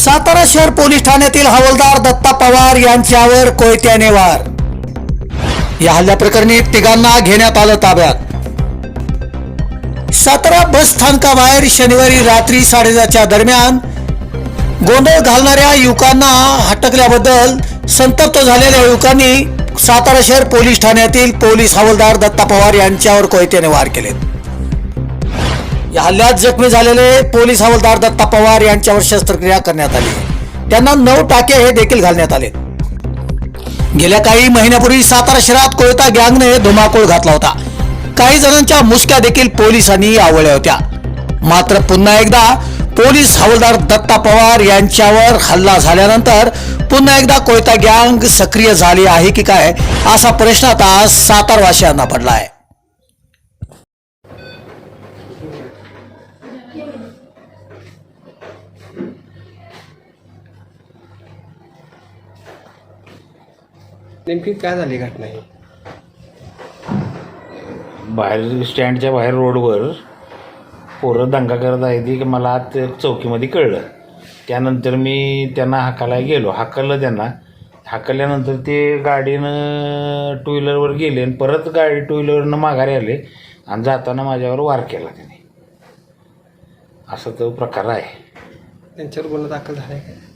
सातारा शहर पोलीस ठाण्यातील हवालदार दत्ता पवार यांच्यावर कोयत्याने वार या हल्ल्याप्रकरणी तिघांना घेण्यात आलं ताब्यात. सातारा बस स्थानकाबाहेर शनिवारी रात्री साडेदहाच्या दरम्यान गोंधळ घालणाऱ्या युवकांना हटकल्याबद्दल संतप्त झालेल्या युवकांनी सातारा शहर पोलीस ठाण्यातील पोलीस हवालदार दत्ता पवार यांच्यावर कोयत्याने वार केले या हल्ल्यात जखमी झालेले पोलीस हवालदार दत्ता पवार यांच्यावर शस्त्रक्रिया करण्यात आली. त्यांना नऊ टाके हे देखील घालण्यात आले. गेल्या काही महिन्यापूर्वी सातारा शहरात कोयता गँगने धुमाकूळ घातला होता. काही जणांच्या मुसक्या देखील पोलिसांनी आवळल्या होत्या. मात्र पुन्हा एकदा पोलीस हवालदार दत्ता पवार यांच्यावर हल्ला झाल्यानंतर पुन्हा एकदा कोयता गँग सक्रिय झाली आहे की काय असा प्रश्न आता सातारवासियांना पडला आहे नेमकी काय झाली घटना ही? बाहेर स्टँडच्या बाहेर रोडवर पोरं दंगा करत आहे ती मला आत चौकीमध्ये कळलं. त्यानंतर मी त्यांना हाकायला गेलो. हाकललं त्यांना. हाकलल्यानंतर ते गाडीनं टू व्हीलरवर गेले आणि परत गाडी टू व्हीलरनं माघारी आले आणि जाताना माझ्यावर वार केला त्याने. असा तो प्रकार आहे. त्यांच्यावर गुन्हा दाखल झालाय काय